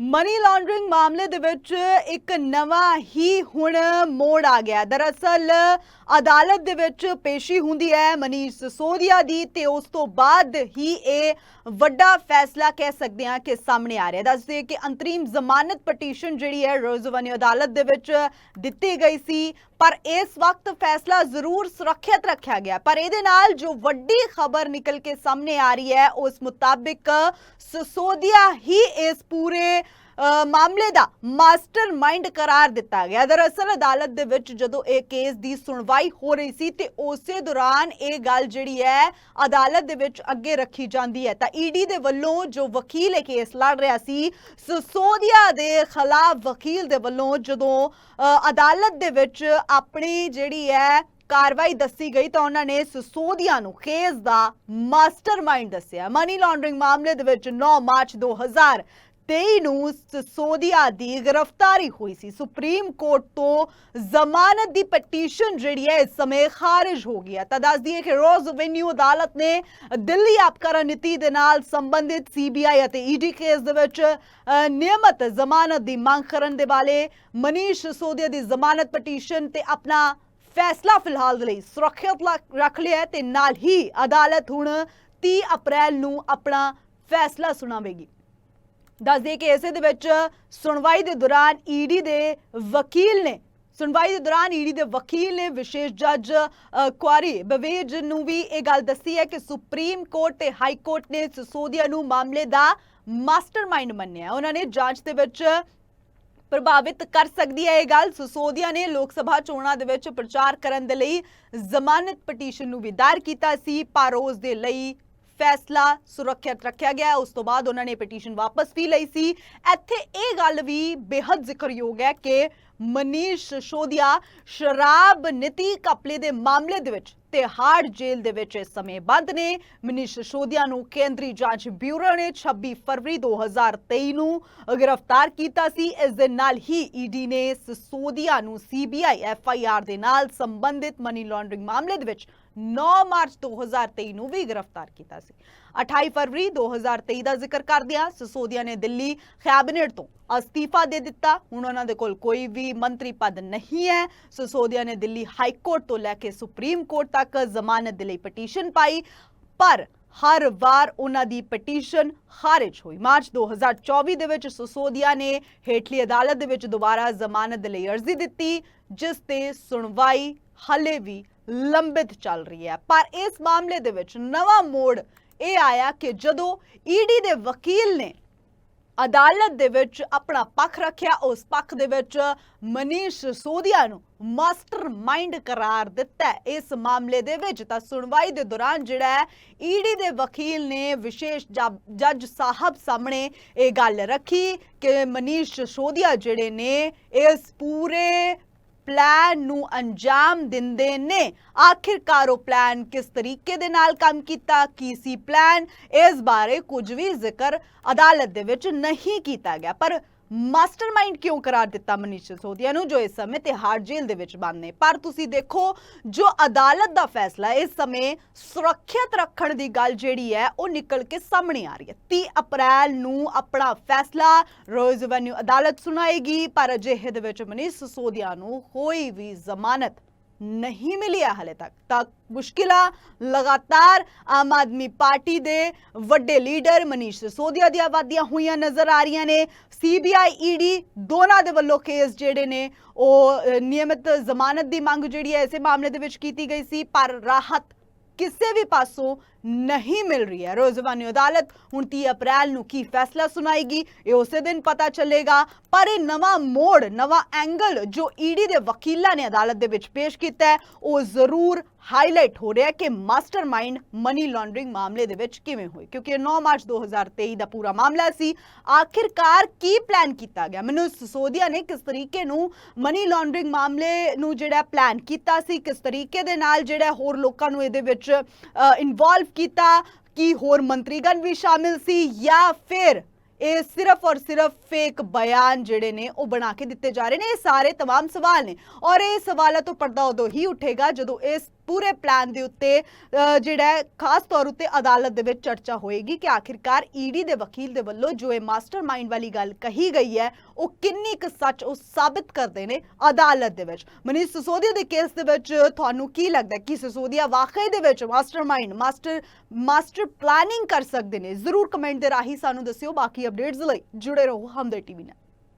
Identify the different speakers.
Speaker 1: Money laundering ਮਾਮਲੇ ਦੇ ਵਿੱਚ ਇੱਕ ਨਵਾਂ ਹੀ ਹੁਣ ਮੋੜ ਆ ਗਿਆ। ਦਰਅਸਲ ਅਦਾਲਤ ਦੇ ਵਿੱਚ ਪੇਸ਼ੀ ਹੁੰਦੀ ਹੈ ਮਨੀਸ਼ ਸਿਸੋਦੀਆ ਦੀ ਤੇ ਉਸ ਤੋਂ ਬਾਅਦ ਹੀ ਇਹ ਵੱਡਾ ਫੈਸਲਾ ਕਹਿ ਸਕਦੇ ਹਾਂ ਕਿ ਸਾਹਮਣੇ ਆ ਰਿਹਾ। ਦੱਸਦੇ ਕਿ ਅੰਤਰੀਮ ਜ਼ਮਾਨਤ ਪਟੀਸ਼ਨ ਜਿਹੜੀ ਹੈ ਰੋਜ਼ਵਾਨੀ ਅਦਾਲਤ ਦੇ ਵਿੱਚ ਦਿੱਤੀ ਗਈ ਸੀ, ਪਰ ਇਸ ਵਕਤ ਫੈਸਲਾ ਜ਼ਰੂਰ ਸੁਰੱਖਿਅਤ ਰੱਖਿਆ ਗਿਆ। ਪਰ ਇਹਦੇ ਨਾਲ ਜੋ ਵੱਡੀ ਖਬਰ ਨਿਕਲ ਕੇ ਸਾਹਮਣੇ ਆ ਰਹੀ ਹੈ, ਉਸ ਮੁਤਾਬਿਕ ਸਿਸੋਦੀਆ ਹੀ ਇਸ ਪੂਰੇ ਮਾਮਲੇ ਦਾ ਮਾਸਟਰਮਾਈਂਡ ਕਰਾਰ ਦਿੱਤਾ ਗਿਆ। ਦਰਅਸਲ ਅਦਾਲਤ ਦੇ ਵਿੱਚ ਜਦੋਂ ਇਹ ਕੇਸ ਦੀ ਸੁਣਵਾਈ ਹੋ ਰਹੀ ਸੀ ਤੇ ਉਸੇ ਦੌਰਾਨ ਇਹ ਗੱਲ ਜਿਹੜੀ ਹੈ ਅਦਾਲਤ ਦੇ ਵਿੱਚ ਅੱਗੇ ਰੱਖੀ ਜਾਂਦੀ ਹੈ। ਤਾਂ ਈਡੀ ਦੇ ਵੱਲੋਂ ਜੋ ਵਕੀਲ ਇਹ ਕੇਸ ਲੜ ਰਿਹਾ ਸੀ ਸਸੋਦੀਆ ਦੇ ਖਿਲਾਫ ਵਕੀਲ ਦੇ ਵੱਲੋਂ ਜਦੋਂ ਅ, ਅਦਾਲਤ ਦੇ ਵਿੱਚ ਆਪਣੀ ਜਿਹੜੀ ਹੈ ਕਾਰਵਾਈ ਦੱਸੀ ਗਈ ਤਾਂ ਉਹਨਾਂ ਨੇ ਸਸੋਦੀਆ ਨੂੰ ਕੇਸ ਦਾ ਮਾਸਟਰਮਾਈਂਡ ਦੱਸਿਆ। ਮਨੀ ਲਾਂਡਰਿੰਗ ਮਾਮਲੇ ਦੇ ਵਿੱਚ 9 ਮਾਰਚ 2023 ਨੂੰ ਸਸੋਦੀਆ ਦੀ ਗ੍ਰਿਫਤਾਰੀ ਹੋਈ ਸੀ। ਸੁਪਰੀਮ ਕੋਰਟ ਤੋਂ ਜ਼ਮਾਨਤ ਦੀ ਪਟੀਸ਼ਨ ਜਿਹੜੀ ਹੈ ਇਸ ਸਮੇਂ ਖਾਰਜ ਹੋ ਗਈ ਹੈ। ਤਾਂ ਦੱਸ ਦਈਏ ਕਿ ਰੋਜ਼ ਵੈਨਿਊ ਅਦਾਲਤ ਨੇ ਦਿੱਲੀ ਆਪਕਰਨ ਨੀਤੀ ਦੇ ਨਾਲ ਸੰਬੰਧਿਤ ਸੀਬੀਆਈ ਅਤੇ ਈਡੀ ਕੇਸ ਦੇ ਵਿੱਚ ਨਿਯਮਤ ਜ਼ਮਾਨਤ ਦੀ ਮੰਗ ਕਰਨ ਦੇ ਵਾਲੇ ਮਨੀਸ਼ ਸਿਸੋਦੀਆ ਦੀ ਜ਼ਮਾਨਤ ਪਟੀਸ਼ਨ ਤੇ ਆਪਣਾ ਫੈਸਲਾ ਫਿਲਹਾਲ ਦੇ ਲਈ ਸੁਰੱਖਿਅਤ ਰੱਖ ਲਿਆ ਹੈ ਤੇ ਨਾਲ ਹੀ ਅਦਾਲਤ ਹੁਣ 30 ਅਪ੍ਰੈਲ ਨੂੰ ਆਪਣਾ ਫੈਸਲਾ ਸੁਣਾਵੇਗੀ। ਦੱਸ ਦਈਏ ਕਿ ਇਸੇ ਦੇ ਵਿੱਚ ਸੁਣਵਾਈ ਦੇ ਦੌਰਾਨ ਈਡੀ ਦੇ ਵਕੀਲ ਨੇ, ਸੁਣਵਾਈ ਦੇ ਦੌਰਾਨ ਈਡੀ ਦੇ ਵਕੀਲ ਨੇ ਵਿਸ਼ੇਸ਼ ਜੱਜ ਕੁਆਰੀ ਬਵੇਜ ਨੂੰ ਵੀ ਇਹ ਗੱਲ ਦੱਸੀ ਹੈ ਕਿ ਸੁਪਰੀਮ ਕੋਰਟ ਤੇ ਹਾਈ ਕੋਰਟ ਨੇ ਸਿਸੋਦੀਆ ਨੂੰ ਮਾਮਲੇ ਦਾ ਮਾਸਟਰਮਾਈਂਡ ਮੰਨਿਆ। ਉਹਨਾਂ ਨੇ ਜਾਂਚ ਦੇ ਵਿੱਚ ਪ੍ਰਭਾਵਿਤ ਕਰ ਸਕਦੀ ਹੈ ਇਹ ਗੱਲ। ਸਿਸੋਦੀਆ ਨੇ ਲੋਕ ਸਭਾ ਚੋਣਾਂ ਦੇ ਵਿੱਚ ਪ੍ਰਚਾਰ ਕਰਨ ਦੇ ਲਈ ਜ਼ਮਾਨਤ ਪਟੀਸ਼ਨ ਨੂੰ ਵੀ ਦਾਇਰ ਕੀਤਾ ਸੀ। ਪਰ ਉਸ ਦੇ ਲਈ ਫੈਸਲਾ ਸੁਰੱਖਿਅਤ ਰੱਖਿਆ ਗਿਆ। ਉਸ ਤੋਂ ਬਾਅਦ ਉਹਨਾਂ ਨੇ ਪਟੀਸ਼ਨ ਵਾਪਸ ਵੀ ਲਈ ਸੀ। ਇੱਥੇ ਇਹ ਗੱਲ ਵੀ ਬੇहद ਜ਼ਿਕਰਯੋਗ ਹੈ ਕਿ ਮਨੀਸ਼ ਸਿਸੋਦੀਆ ਸ਼ਰਾਬ ਨੀਤੀ ਕਪਲੇ ਦੇ ਮਾਮਲੇ ਦੇ ਵਿੱਚ ਤਿਹਾੜ ਜੇਲ੍ਹ ਦੇ ਵਿੱਚ ਇਸ ਸਮੇਂ ਬੰਦ ਨੇ। ਮਨੀਸ਼ ਸਿਸੋਦੀਆ ਨੂੰ ਕੇਂਦਰੀ ਜਾਂਚ ਬਿਊਰੋ ਨੇ 26 ਫਰਵਰੀ 2023 ਨੂੰ ਗ੍ਰਿਫਤਾਰ ਕੀਤਾ ਸੀ। ਇਸ ਦੇ ਨਾਲ ਹੀ ਈਡੀ ਨੇ ਸੋਦੀਆ ਨੂੰ ਸੀਬੀਆਈ ਐਫਆਈਆਰ ਦੇ ਨਾਲ ਸੰਬੰਧਿਤ ਮਨੀ ਲਾਂਡਰਿੰਗ ਮਾਮਲੇ ਦੇ ਵਿੱਚ 9 ਮਾਰਚ 2023 ਨੂੰ ਵੀ ਗ੍ਰਿਫਤਾਰ ਕੀਤਾ ਸੀ। 28 ਫਰਵਰੀ 2023 ਦਾ ਜ਼ਿਕਰ ਕਰਦਿਆਂ ਸਿਸੋਦੀਆ ਨੇ ਦਿੱਲੀ ਕੈਬਨਿਟ ਤੋਂ ਅਸਤੀਫਾ ਦੇ ਦਿੱਤਾ। ਹੁਣ ਉਹਨਾਂ ਦੇ ਕੋਲ ਕੋਈ ਵੀ ਮੰਤਰੀ ਪਦ ਨਹੀਂ ਹੈ। ਸਿਸੋਦੀਆ ਨੇ ਦਿੱਲੀ ਹਾਈ ਕੋਰਟ ਤੋਂ ਲੈ ਕੇ ਸੁਪਰੀਮ ਕੋਰਟ ਤੱਕ ਜ਼ਮਾਨਤ ਦੇ ਲਈ ਪਟੀਸ਼ਨ ਪਾਈ। ਪਰ ਹਰ ਵਾਰ ਉਹਨਾਂ ਦੀ ਪਟੀਸ਼ਨ ਖਾਰਜ ਹੋਈ। ਮਾਰਚ 2024 ਦੇ ਵਿੱਚ ਸਸੋਦੀਆ ਨੇ ਹੇਠਲੀ ਅਦਾਲਤ ਦੇ ਵਿੱਚ ਦੁਬਾਰਾ ਜ਼ਮਾਨਤ ਦੇ ਲਈ ਅਰਜ਼ੀ ਦਿੱਤੀ, ਜਿਸ ਤੇ ਸੁਣਵਾਈ ਹਲੇ ਵੀ ਲੰਬਿਤ ਚੱਲ ਰਹੀ ਹੈ। ਪਰ ਇਸ ਮਾਮਲੇ ਦੇ ਵਿੱਚ ਨਵਾਂ ਮੋੜ ਇਹ ਆਇਆ ਕਿ ਜਦੋਂ ਈਡੀ ਦੇ ਵਕੀਲ ਨੇ ਅਦਾਲਤ ਦੇ ਵਿੱਚ ਆਪਣਾ ਪੱਖ ਰੱਖਿਆ, ਉਸ ਪੱਖ ਦੇ ਵਿੱਚ ਮਨੀਸ਼ ਸੋਧਿਆ ਨੂੰ ਮਾਸਟਰਮਾਈਂਡ ਕਰਾਰ ਦਿੱਤਾ ਇਸ ਮਾਮਲੇ ਦੇ ਵਿੱਚ ਤਾਂ ਸੁਣਵਾਈ ਦੇ ਦੌਰਾਨ ਜਿਹੜਾ ਹੈ ਈਡੀ ਦੇ ਵਕੀਲ ਨੇ ਵਿਸ਼ੇਸ਼ ਜੱਜ- ਜੱਜ ਸਾਹਿਬ ਸਾਹਮਣੇ ਇਹ ਗੱਲ ਰੱਖੀ ਕਿ ਮਨੀਸ਼ ਸੋਧਿਆ ਜਿਹੜੇ ਨੇ, ਇਸ ਪੂਰੇ ਪਲਾਨ ਨੂੰ ਅੰਜਾਮ ਦਿੰਦੇ ਨੇ। ਆਖਿਰਕਾਰ ਉਹ ਪਲਾਨ ਕਿਸ ਤਰੀਕੇ ਦੇ ਨਾਲ ਕੰਮ ਕੀਤਾ, ਕੀ ਸੀ ਪਲਾਨ ਇਸ ਬਾਰੇ ਕੁਝ ਵੀ ਜ਼ਿਕਰ ਅਦਾਲਤ ਦੇ ਵਿੱਚ ਨਹੀਂ ਕੀਤਾ ਗਿਆ। ਪਰ ਮਾਸਟਰਮਾਈਂਡ ਕਿਉਂ ਕਰਾਰ ਦਿੱਤਾ ਮਨੀਸ਼ ਸਿਸੋਦੀਆ ਨੂੰ, ਜੋ ਇਸ ਸਮੇਂ ਤਿਹਾੜ ਜੇਲ੍ਹ ਦੇ ਵਿੱਚ ਬੰਦ ਨੇ। ਪਰ ਤੁਸੀਂ ਦੇਖੋ, ਜੋ ਅਦਾਲਤ ਦਾ ਫੈਸਲਾ ਇਸ ਸਮੇਂ ਸੁਰੱਖਿਅਤ ਰੱਖਣ ਦੀ ਗੱਲ ਜਿਹੜੀ ਹੈ, ਉਹ ਨਿਕਲ ਕੇ ਸਾਹਮਣੇ ਆ ਰਹੀ ਹੈ। 30 ਅਪ੍ਰੈਲ ਨੂੰ ਆਪਣਾ ਫੈਸਲਾ ਰੋਜ਼ ਵੈਨਿਊ ਅਦਾਲਤ ਸੁਣਾਏਗੀ, ਪਰ ਅਜਿਹੇ ਦੇ ਵਿੱਚ ਮਨੀਸ਼ ਸਿਸੋਦੀਆ ਨੂੰ ਕੋਈ ਵੀ ਜ਼ਮਾਨਤ ਨਹੀਂ ਮਿਲੀ ਹੈ ਹਲੇ ਤੱਕ ਤਾਂ ਮੁਸ਼ਕਿਲਾਂ ਲਗਾਤਾਰ ਆਮ ਆਦਮੀ ਪਾਰਟੀ ਦੇ ਵੱਡੇ ਲੀਡਰ ਮਨੀਸ਼ ਸਿਸੋਦੀਆ ਦੀਆਂ ਵਾਦੀਆਂ ਹੋਈਆਂ ਨਜ਼ਰ ਆ ਰਹੀਆਂ ਨੇ ਸੀਬੀਆਈ ਈਡੀ ਦੋਨਾਂ ਦੇ ਵੱਲੋਂ ਕੇਸ ਜਿਹੜੇ ਨੇ ਉਹ ਨਿਯਮਿਤ ਜ਼ਮਾਨਤ ਦੀ ਮੰਗ ਜਿਹੜੀ ਹੈ ਇਸੇ ਮਾਮਲੇ ਦੇ ਵਿੱਚ ਕੀਤੀ ਗਈ ਸੀ ਪਰ ਰਾਹਤ ਕਿਸੇ ਵੀ ਪਾਸੋਂ ਨਹੀਂ ਮਿਲ ਰਹੀ ਹੈ। ਰੋਜ਼ਵਾਨੀ ਅਦਾਲਤ ਹੁਣ 30 ਅਪ੍ਰੈਲ ਨੂੰ ਕੀ ਫੈਸਲਾ ਸੁਣਾਏਗੀ, ਇਹ ਉਸੇ ਦਿਨ ਪਤਾ ਚੱਲੇਗਾ। ਪਰ ਇਹ ਨਵਾਂ ਮੋੜ, ਨਵਾਂ ਐਂਗਲ ਜੋ ਈਡੀ ਦੇ ਵਕੀਲਾਂ ਨੇ ਅਦਾਲਤ ਦੇ ਵਿੱਚ ਪੇਸ਼ ਕੀਤਾ ਹੈ, ਉਹ ਜ਼ਰੂਰ ਹਾਈਲਾਈਟ ਹੋ ਰਿਹਾ ਹੈ ਕਿ ਮਾਸਟਰਮਾਈਂਡ ਮਨੀ ਲਾਂਡਰਿੰਗ ਮਾਮਲੇ ਦੇ ਵਿੱਚ ਕਿਵੇਂ ਹੋਈ ਕਿਉਂਕਿ ਇਹ 9 ਮਾਰਚ 2023 ਦਾ ਪੂਰਾ ਮਾਮਲਾ ਸੀ ਆਖਿਰਕਾਰ ਕੀ ਪਲਾਨ ਕੀਤਾ ਗਿਆ ਮੈਨੂੰ ਸਿਸੋਦੀਆ ਨੇ ਕਿਸ ਤਰੀਕੇ ਨੂੰ ਮਨੀ ਲਾਂਡਰਿੰਗ ਮਾਮਲੇ ਨੂੰ ਜਿਹੜਾ ਪਲਾਨ ਕੀਤਾ ਸੀ ਕਿਸ ਤਰੀਕੇ ਦੇ ਨਾਲ ਜਿਹੜਾ ਹੋਰ ਲੋਕਾਂ ਨੂੰ ਇਹਦੇ ਵਿੱਚ ਇਨਵੋਲਵ ਕੀਤਾ ਕੀ ਹੋਰ ਮੰਤਰੀਗਣ ਵੀ ਸ਼ਾਮਿਲ ਸੀ ਜਾਂ ਫਿਰ ਇਹ ਸਿਰਫ ਔਰ ਸਿਰਫ ਫੇਕ ਬਿਆਨ ਜਿਹੜੇ ਨੇ ਉਹ ਬਣਾ ਕੇ ਦਿੱਤੇ ਜਾ ਰਹੇ ਨੇ ਇਹ ਸਾਰੇ तमाम ਸਵਾਲ ਨੇ ਔਰ ਇਹ ਸਵਾਲਾਂ ਤੋਂ ਪਰਦਾ ਉਦੋਂ ਹੀ ਉੱਠੇਗਾ ਜਦੋਂ ਇਸ ਪੂਰੇ ਪਲਾਨ ਦੇ ਉੱਤੇ ਜਿਹੜਾ ਖਾਸ ਤੌਰ ਉੱਤੇ ਅਦਾਲਤ ਦੇ ਵਿੱਚ ਚਰਚਾ ਹੋਏਗੀ ਕਿ ਆਖਿਰਕਾਰ ਈਡੀ ਦੇ ਵਕੀਲ ਦੇ ਵੱਲੋਂ ਜੋ ਇਹ ਮਾਸਟਰਮਾਈਂਡ ਵਾਲੀ ਗੱਲ ਕਹੀ ਗਈ ਹੈ, ਉਹ ਕਿੰਨੀ ਕੁ ਸੱਚ ਉਹ ਸਾਬਿਤ ਕਰਦੇ ਨੇ ਅਦਾਲਤ ਦੇ ਵਿੱਚ। ਮਨੀਸ਼ ਸਿਸੋਦੀਆ ਦੇ ਕੇਸ ਦੇ ਵਿੱਚ ਤੁਹਾਨੂੰ ਕੀ ਲੱਗਦਾ ਕਿ ਸਿਸੋਦੀਆ ਵਾਕਈ ਦੇ ਵਿੱਚ ਮਾਸਟਰਮਾਈਂਡ, ਮਾਸਟਰ ਮਾਸਟਰ ਪਲਾਨਿੰਗ ਕਰ ਸਕਦੇ ਨੇ? ਜ਼ਰੂਰ ਕਮੈਂਟ ਦੇ ਰਾਹੀਂ ਸਾਨੂੰ ਦੱਸਿਓ। ਬਾਕੀ ਅਪਡੇਟਸ ਲਈ ਜੁੜੇ ਰਹੋ ਹਮਦਰ ਟੀਵੀ ਨਾਲ।